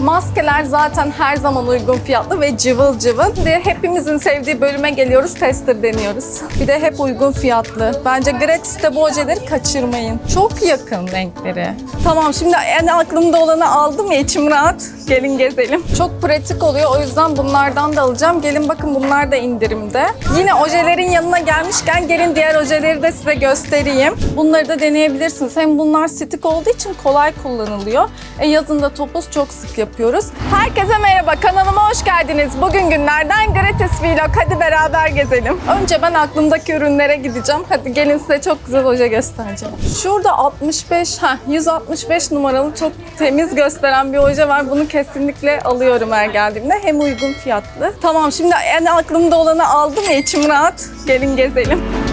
Maskeler zaten her zaman uygun fiyatlı ve cıvıl cıvıl. De hepimizin sevdiği bölüme geliyoruz, tester deniyoruz. Bir de hep uygun fiyatlı. Bence gratis'te bu ojeleri kaçırmayın. Çok yakın renkleri. Tamam şimdi en aklımda olanı aldım ya içim rahat. Gelin gezelim. Çok pratik oluyor o yüzden bunlardan da alacağım. Gelin bakın bunlar da indirimde. Yine ojelerin yanına gelmişken gelin diğer ojeleri de size göstereyim. Bunları da deneyebilirsiniz. Hem bunlar stick olduğu için kolay kullanılıyor. E yazında topuz çok sık yapıyoruz. Herkese merhaba kanalıma hoş geldiniz. Bugün günlerden gratis vlog. Hadi beraber gezelim. Önce ben aklımdaki ürünlere gideceğim. Hadi gelin size çok güzel oje göstereceğim. Şurada 65, ha 165 numaralı çok temiz gösteren bir oje var. Bunu kesinlikle alıyorum her geldiğimde. Hem uygun fiyatlı. Tamam şimdi en aklımda olanı aldım ya içim rahat. Gelin gezelim.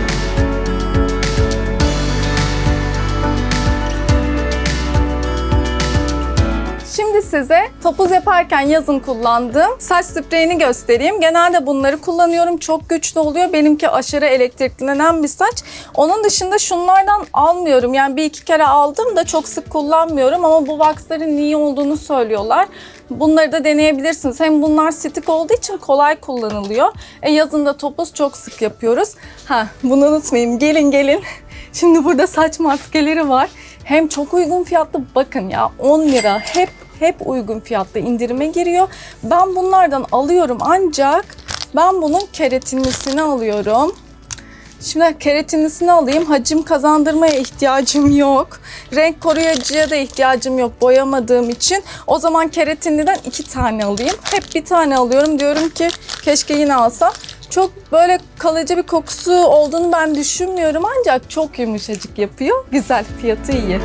Şimdi size topuz yaparken yazın kullandığım saç spreyini göstereyim. Genelde bunları kullanıyorum. Çok güçlü oluyor. Benimki aşırı elektriklenen bir saç. Onun dışında şunlardan almıyorum. Yani bir iki kere aldım da çok sık kullanmıyorum ama bu waxların iyi olduğunu söylüyorlar. Bunları da deneyebilirsiniz. Hem bunlar stick olduğu için kolay kullanılıyor. E yazında topuz çok sık yapıyoruz. Ha bunu unutmayayım. Gelin gelin. Şimdi burada saç maskeleri var. Hem çok uygun fiyatlı bakın ya 10 lira hep hep uygun fiyatlı indirime giriyor. Ben bunlardan alıyorum ancak ben bunun keratinlisini alıyorum. Şimdi keratinlisini alayım. Hacim kazandırmaya ihtiyacım yok. Renk koruyucuya da ihtiyacım yok boyamadığım için. O zaman keratinliden iki tane alayım. Hep bir tane alıyorum. Diyorum ki keşke yine alsam. Çok böyle kalıcı bir kokusu olduğunu ben düşünmüyorum ancak çok yumuşacık yapıyor. Güzel, fiyatı iyi.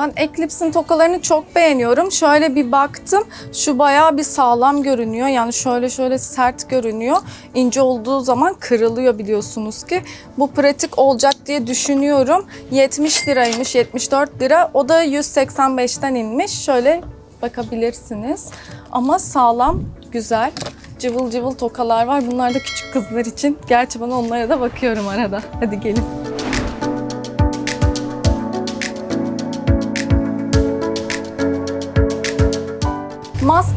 Ben Eclipse'in tokalarını çok beğeniyorum. Şöyle bir baktım. Şu bayağı bir sağlam görünüyor. Yani şöyle şöyle sert görünüyor. İnce olduğu zaman kırılıyor biliyorsunuz ki. Bu pratik olacak diye düşünüyorum. 70 liraymış, 74 lira. O da 185'ten inmiş. Şöyle bakabilirsiniz. Ama sağlam, güzel. Cıvıl cıvıl tokalar var. Bunlar da küçük kızlar için. Gerçi ben onlara da bakıyorum arada. Hadi gelin.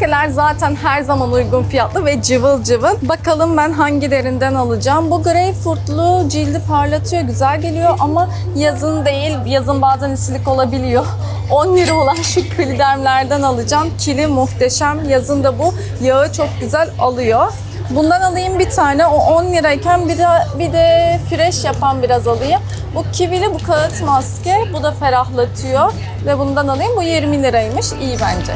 Maskeler zaten her zaman uygun fiyatlı ve cıvıl cıvıl. Bakalım ben hangilerinden alacağım. Bu greyfurtlu cildi parlatıyor, güzel geliyor ama yazın değil. Yazın bazen isilik olabiliyor. 10 lira olan şu klidermlerden alacağım. Kili muhteşem. Yazın da bu yağı çok güzel alıyor. Bundan alayım bir tane. O 10 lirayken bir de bir de fresh yapan biraz alayım. Bu kivili bu kağıt maske. Bu da ferahlatıyor. Ve bundan alayım. Bu 20 liraymış. İyi bence.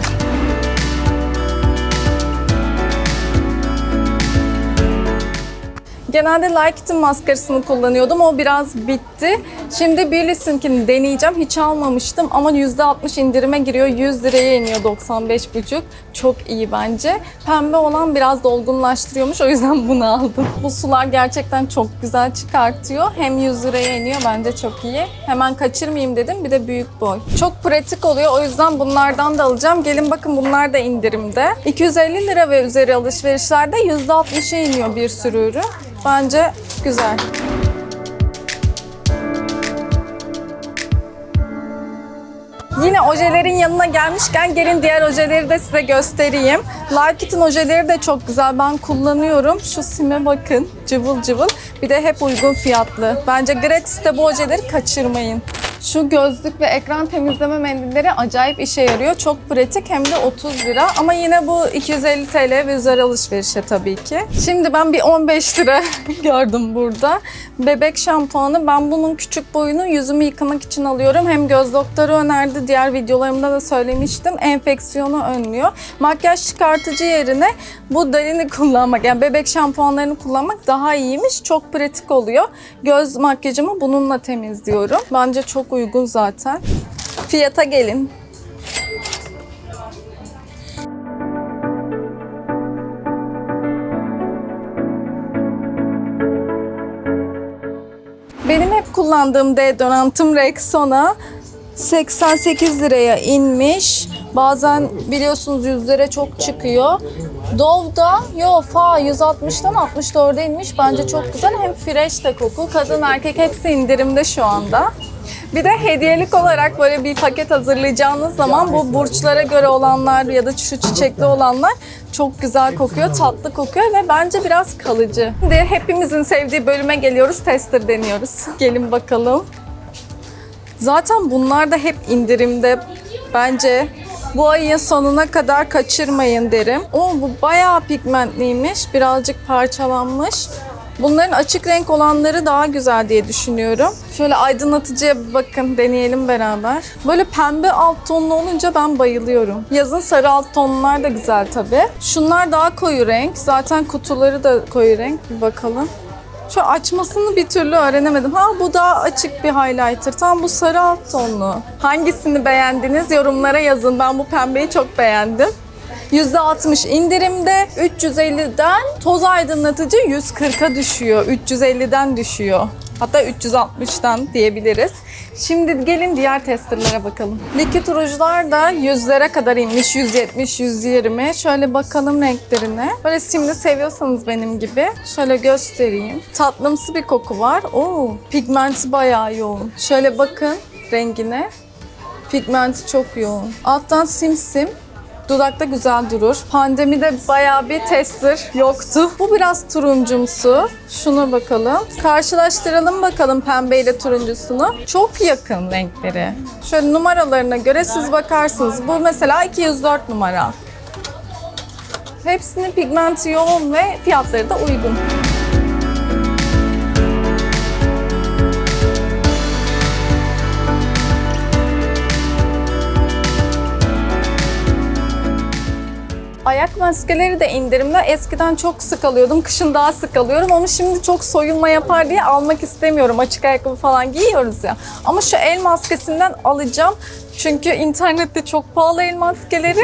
Genelde Like It'in maskarasını kullanıyordum. O biraz bitti. Şimdi Billie'sinkini deneyeceğim. Hiç almamıştım ama %60 indirime giriyor. 100 liraya iniyor 95,5. Çok iyi bence. Pembe olan biraz dolgunlaştırıyormuş. O yüzden bunu aldım. Bu sular gerçekten çok güzel çıkartıyor. Hem 100 liraya iniyor. Bence çok iyi. Hemen kaçırmayayım dedim. Bir de büyük boy. Çok pratik oluyor. O yüzden bunlardan da alacağım. Gelin bakın bunlar da indirimde. 250 lira ve üzeri alışverişlerde %60'a iniyor bir sürü ürün. Bence güzel. Yine ojelerin yanına gelmişken gelin diğer ojeleri de size göstereyim. Larkit'in ojeleri de çok güzel. Ben kullanıyorum. Şu sime bakın. Cıvıl cıvıl. Bir de hep uygun fiyatlı. Bence gratis'te bu ojeleri kaçırmayın. Şu gözlük ve ekran temizleme mendilleri acayip işe yarıyor. Çok pratik hem de 30 lira. Ama yine bu 250 TL ve üzeri alışverişe tabii ki. Şimdi ben bir 15 lira gördüm burada. Bebek şampuanı. Ben bunun küçük boyunu yüzümü yıkamak için alıyorum. Hem göz doktoru önerdi. Diğer videolarımda da söylemiştim. Enfeksiyonu önlüyor. Makyaj çıkartıcı yerine bu dalini kullanmak, yani bebek şampuanlarını kullanmak daha iyiymiş. Çok pratik oluyor. Göz makyajımı bununla temizliyorum. Bence çok uygun zaten. Fiyata gelin. Benim hep kullandığım deodorantım Rexona 88 liraya inmiş. Bazen biliyorsunuz yüzlere çok çıkıyor. Dove'da yo fa 160'dan 64'e inmiş. Bence çok güzel. Hem fresh de koku. Kadın erkek hepsi indirimde şu anda. Bir de hediyelik olarak böyle bir paket hazırlayacağınız zaman bu burçlara göre olanlar ya da şu çiçekli olanlar çok güzel kokuyor, tatlı kokuyor ve bence biraz kalıcı. Şimdi hepimizin sevdiği bölüme geliyoruz, tester deniyoruz. Gelin bakalım. Zaten bunlar da hep indirimde. Bence bu ayın sonuna kadar kaçırmayın derim. Oo bu bayağı pigmentliymiş. Birazcık parçalanmış. Bunların açık renk olanları daha güzel diye düşünüyorum. Şöyle aydınlatıcıya bakın deneyelim beraber. Böyle pembe alt tonlu olunca ben bayılıyorum. Yazın sarı alt tonlar da güzel tabii. Şunlar daha koyu renk. Zaten kutuları da koyu renk. Bir bakalım. Şu açmasını bir türlü öğrenemedim. Ha bu daha açık bir highlighter. Tam bu sarı alt tonlu. Hangisini beğendiniz yorumlara yazın. Ben bu pembeyi çok beğendim. %60 indirimde 350'den toz aydınlatıcı 140'a düşüyor. 350'den düşüyor. Hatta 360'tan diyebiliriz. Şimdi gelin diğer testerlara bakalım. Likit rujlar da yüzlere kadar inmiş. 170, 120. Şöyle bakalım renklerine. Böyle simli seviyorsanız benim gibi. Şöyle göstereyim. Tatlımsı bir koku var. Oo, pigmenti bayağı yoğun. Şöyle bakın rengine. Pigmenti çok yoğun. Alttan simsim. Dudakta güzel durur. Pandemide bayağı bir tester yoktu. Bu biraz turuncumsu. Şuna bakalım. Karşılaştıralım bakalım pembe ile turuncusunu. Çok yakın renkleri. Şöyle numaralarına göre siz bakarsınız. Bu mesela 204 numara. Hepsinin pigmenti yoğun ve fiyatları da uygun. Ayak maskeleri de indirimde. Eskiden çok sık alıyordum. Kışın daha sık alıyorum ama şimdi çok soyulma yapar diye almak istemiyorum. Açık ayakkabı falan giyiyoruz ya. Ama şu el maskesinden alacağım. Çünkü internette çok pahalı el maskeleri.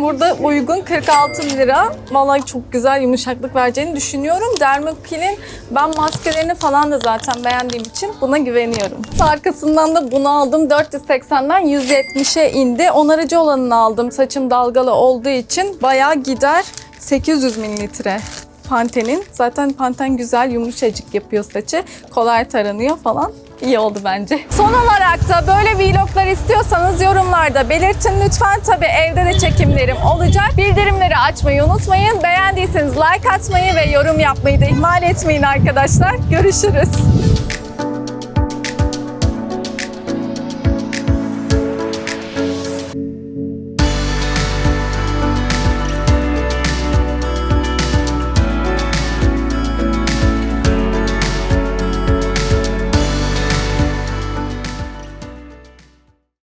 Burada uygun 46 lira. Vallahi çok güzel yumuşaklık vereceğini düşünüyorum. Dermokil'in ben maskelerini falan da zaten beğendiğim için buna güveniyorum. Arkasından da bunu aldım. 480'den 170'e indi. Onarıcı olanını aldım. Saçım dalgalı olduğu için bayağı gider. 800 mililitre. Panten'in. Zaten Panten güzel yumuşacık yapıyor saçı. Kolay taranıyor falan. İyi oldu bence. Son olarak da böyle vloglar istiyorsanız yorumlarda belirtin lütfen. Tabii evde de çekimlerim olacak. Bildirimleri açmayı unutmayın. Beğendiyseniz like atmayı ve yorum yapmayı da ihmal etmeyin arkadaşlar. Görüşürüz.